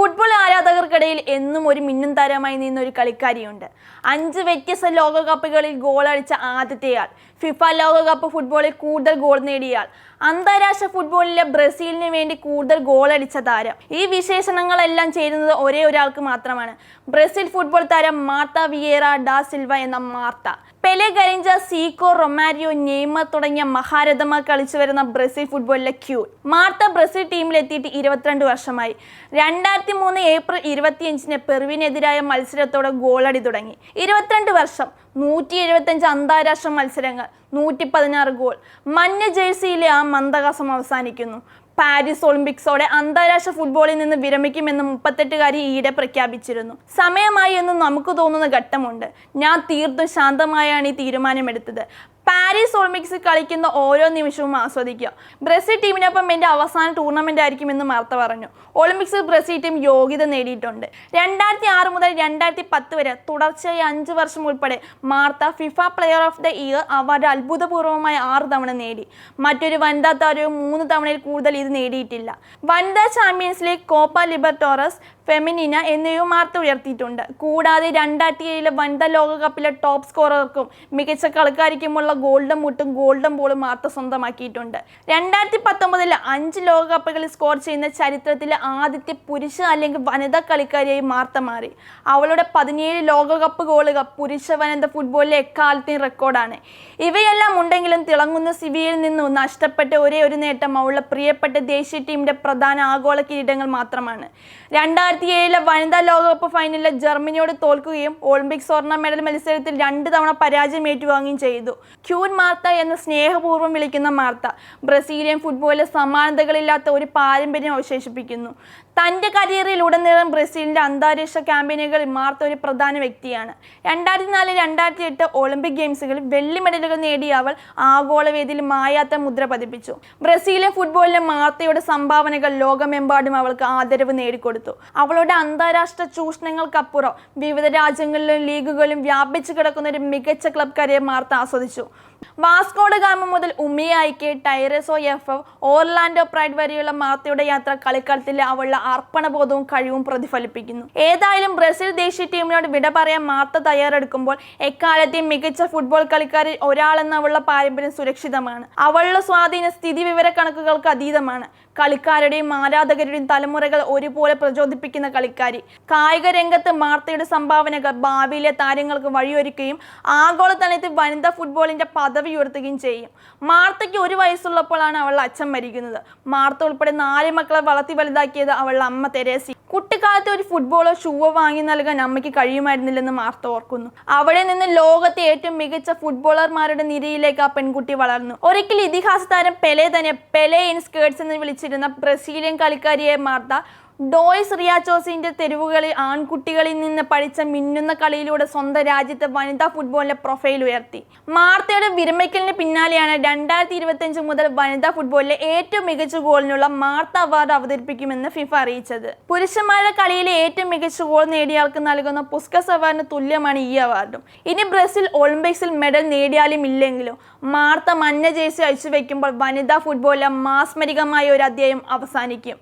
Football ആരാധകർക്കിടയിൽ എന്നും ഒരു മിന്നും താരമായി നിന്ന ഒരു കളിക്കാരിയുണ്ട്. അഞ്ച് വ്യത്യസ്ത ലോകകപ്പുകളിൽ ഗോളടിച്ച ആദ്യത്തെയാൾ. ഫിഫ ലോകകപ്പ് ഫുട്ബോളിൽ കൂടുതൽ ഗോൾ നേടിയയാൾ അന്താരാഷ്ട്ര ഫുട്ബോളിലെ ബ്രസീലിന് വേണ്ടി കൂടുതൽ ഗോൾ അടിച്ച താരം. ഈ വിശേഷണങ്ങളെല്ലാം ചേരുന്നത് ഒരേ ഒരാൾക്ക് മാത്രമാണ്. ബ്രസീൽ ഫുട്ബോൾ താരം മാർത്ത വിയേറ ഡാ സിൽവ എന്ന Marta. Pele Garrincha Zico Romario Neymar തുടങ്ങിയ മഹാരഥമാർ കളിച്ചു വരുന്ന ബ്രസീൽ ഫുട്ബോളിലെ ക്യൂ. മാർത്ത ബ്രസീൽ ടീമിലെത്തിയിട്ട് ഇരുപത്തിരണ്ട് വർഷമായി. രണ്ടായിരത്തി മൂന്ന് ഏപ്രിൽ ഇരുപത്തിയഞ്ചിന് പെറുവിനെതിരായ മത്സരത്തോടെ ഗോളടി തുടങ്ങി. ഇരുപത്തിരണ്ട് വർഷം നൂറ്റി എഴുപത്തഞ്ച് അന്താരാഷ്ട്ര മത്സരങ്ങൾ നൂറ്റി പതിനാറ് ഗോൾ. മഞ്ഞ ജേഴ്സിയിലെ ആ മന്ദഹാസം അവസാനിക്കുന്നു. പാരീസ് ഒളിമ്പിക്സോടെ അന്താരാഷ്ട്ര ഫുട്ബോളിൽ നിന്ന് വിരമിക്കുമെന്ന് മുപ്പത്തെട്ടുകാരി ഈയിടെ പ്രഖ്യാപിച്ചിരുന്നു. സമയമായി എന്ന് നമുക്ക് തോന്നുന്ന ഘട്ടമുണ്ട്. ഞാൻ തീർത്തും ശാന്തമായാണ് ഈ തീരുമാനമെടുത്തത്. പാരീസ് ഒളിമ്പിക്സിൽ കളിക്കുന്ന ഓരോ നിമിഷവും ആസ്വദിക്കുക. ബ്രസീൽ ടീമിനൊപ്പം എന്റെ അവസാന ടൂർണമെന്റ് ആയിരിക്കും എന്ന് മാർത്ത പറഞ്ഞു. ഒളിമ്പിക്സിൽ ബ്രസീൽ ടീം യോഗ്യത നേടിയിട്ടുണ്ട്. രണ്ടായിരത്തി ആറ് മുതൽ രണ്ടായിരത്തി പത്ത് വരെ തുടർച്ചയായി അഞ്ച് വർഷം ഉൾപ്പെടെ Marta FIFA player of the year award അത്ഭുതപൂർവമായ ആറ് തവണ നേടി. മറ്റൊരു വനിതാ താരവും മൂന്ന് തവണയിൽ കൂടുതൽ ഇത് നേടിയിട്ടില്ല. വനിതാ champions league Copa Libertadores Femenina എന്നിവയും മാർത്ത് ഉയർത്തിയിട്ടുണ്ട്. കൂടാതെ രണ്ടായിരത്തി ഏഴിലെ വനിതാ ലോകകപ്പിലെ ടോപ്പ് സ്കോറർക്കും മികച്ച കളിക്കാരിക്കുമുള്ള ഗോൾഡൻ മുട്ടും ഗോൾഡൻ ബോളും മാർത്ത സ്വന്തമാക്കിയിട്ടുണ്ട്. രണ്ടായിരത്തി പത്തൊമ്പതിൽ അഞ്ച് ലോകകപ്പുകളിൽ സ്കോർ ചെയ്യുന്ന ചരിത്രത്തിലെ ആദ്യത്തെ പുരുഷ അല്ലെങ്കിൽ വനിതാ കളിക്കാരിയായി മാർത്ത മാറി. അവളുടെ പതിനേഴ് ലോകകപ്പ് ഗോളുകൾ പുരുഷ വനിത ഫുട്ബോളിലെ എക്കാലത്തെയും റെക്കോർഡാണ് ഇവയെല്ലാം ഉണ്ടെങ്കിലും തിളങ്ങുന്ന സിവിയിൽ നിന്നും നഷ്ടപ്പെട്ട ഒരേ ഒരു നേട്ടം അവളുടെ പ്രിയപ്പെട്ട ദേശീയ ടീമിന്റെ പ്രധാന ആഗോള കിരീടങ്ങൾ മാത്രമാണ്. രണ്ടായിരത്തി ഏഴിലെ വനിതാ ലോകകപ്പ് ഫൈനലിൽ ജർമ്മനിയോട് തോൽക്കുകയും ഒളിമ്പിക് സ്വർണ മെഡൽ മത്സരത്തിൽ രണ്ട് തവണ പരാജയം ഏറ്റുവാങ്ങുകയും ചെയ്തു. ക്യൂൻ മാർത്ത എന്ന് സ്നേഹപൂർവം വിളിക്കുന്ന മാർത്ത ബ്രസീലിയൻ ഫുട്ബോളിലെ സമാനതകളില്ലാത്ത ഒരു പാരമ്പര്യം അവശേഷിപ്പിക്കുന്നു. തന്റെ കരിയറിൽ ഉടനീളം ബ്രസീലിന്റെ അന്താരാഷ്ട്ര ക്യാമ്പയിനുകളിൽ മാർത്ത ഒരു പ്രധാന വ്യക്തിയാണ്. രണ്ടായിരത്തി നാല് രണ്ടായിരത്തി എട്ട് ഒളിമ്പിക് ഗെയിംസുകളിൽ വെള്ളി മെഡലുകൾ നേടിയ അവൾ ആഗോളവേദിയിൽ മായാത്ത മുദ്ര പതിപ്പിച്ചു. ബ്രസീലിയൻ ഫുട്ബോളിലെ മാർത്തയുടെ സംഭാവനകൾ ലോകമെമ്പാടും അവൾക്ക് ആദരവ് നേടിക്കൊടുത്തു. അവളുടെ അന്താരാഷ്ട്ര ചൂഷണങ്ങൾക്കപ്പുറം വിവിധ രാജ്യങ്ങളിലും ലീഗുകളിലും വ്യാപിച്ചു കിടക്കുന്ന ഒരു മികച്ച ക്ലബ് കരിയർ മാർത്ത ആസ്വദിച്ചു. വാസ്കോഡ ഗാമ മുതൽ ഉമിയായിക്ക് Tyreso F F Orlando Pride വരെയുള്ള മാത്തയുടെ യാത്ര കളിക്കളത്തിൽ അവളുടെ അർപ്പണബോധവും കഴിവും പ്രതിഫലിപ്പിക്കുന്നു. ഏതായാലും ബ്രസീൽ ദേശീയ ടീമിനോട് വിട പറയാൻ മാത്ത തയ്യാറെടുക്കുമ്പോൾ എക്കാലത്തെയും മികച്ച ഫുട്ബോൾ കളിക്കാരിൽ ഒരാളെന്ന അവളുടെ പാരമ്പര്യം സുരക്ഷിതമാണ്. അവളുടെ സ്വാധീന സ്ഥിതി വിവര കണക്കുകൾക്ക് അതീതമാണ്. കളിക്കാരുടെയും ആരാധകരുടെയും തലമുറകൾ ഒരുപോലെ പ്രചോദിപ്പിക്കുന്ന കളിക്കാരി. കായിക രംഗത്ത് മാർത്തയുടെ സംഭാവനകൾ ഭാവിയിലെ താരങ്ങൾക്ക് വഴിയൊരുക്കുകയും ആഗോളതലത്തിൽ വനിതാ ഫുട്ബോളിന്റെ പദവി ഉയർത്തുകയും ചെയ്യും. മാർത്തയ്ക്ക് ഒരു വയസ്സുള്ളപ്പോഴാണ് അവളുടെ അച്ഛൻ മരിക്കുന്നത്. മാർത്ത ഉൾപ്പെടെ നാല് മക്കളെ വളർത്തി വലുതാക്കിയത് അവളുടെ അമ്മ തെരേസി. കുട്ടിക്കാലത്ത് ഒരു ഫുട്ബോളോ ഷൂവോ വാങ്ങി നൽകാൻ അമ്മയ്ക്ക് കഴിയുമായിരുന്നില്ലെന്ന് മാർത്ത ഓർക്കുന്നു. അവിടെ നിന്ന് ലോകത്തെ ഏറ്റവും മികച്ച ഫുട്ബോളർമാരുടെ നിരയിലേക്ക് ആ പെൺകുട്ടി വളർന്നു. ഒരിക്കൽ ഇതിഹാസ താരം പെലെ തന്നെ പെലെ ഇൻ സ്കേർട്സ് എന്ന് വിളിച്ചിരുന്ന ബ്രസീലിയൻ കളിക്കാരിയെ മാർത്ത ഡോയ്സ് റിയാച്ചോസിന്റെ തെരുവുകളിൽ ആൺകുട്ടികളിൽ നിന്ന് പഠിച്ച മിന്നുന്ന കളിയിലൂടെ സ്വന്തം രാജ്യത്തെ വനിതാ ഫുട്ബോളിന്റെ പ്രൊഫൈൽ ഉയർത്തി. മാർത്തയുടെ വിരമിക്കലിന് പിന്നാലെയാണ് രണ്ടായിരത്തി ഇരുപത്തിയഞ്ച് മുതൽ വനിതാ ഫുട്ബോളിലെ ഏറ്റവും മികച്ച ഗോളിനുള്ള മാർത്ത അവാർഡ് അവതരിപ്പിക്കുമെന്ന് ഫിഫ അറിയിച്ചത്. പുരുഷന്മാരുടെ കളിയിലെ ഏറ്റവും മികച്ച ഗോൾ നേടിയയാൾക്ക് നൽകുന്ന പുസ്കസ് അവാർഡിന് തുല്യമാണ് ഈ അവാർഡും. ഇനി ബ്രസീൽ ഒളിമ്പിക്സിൽ മെഡൽ നേടിയാലും ഇല്ലെങ്കിലും മാർത്ത മഞ്ഞ ജേഴ്സി അഴിച്ചു വെക്കുമ്പോൾ വനിതാ ഫുട്ബോളിലെ മാസ്മരികമായ ഒരു അധ്യായം അവസാനിക്കും.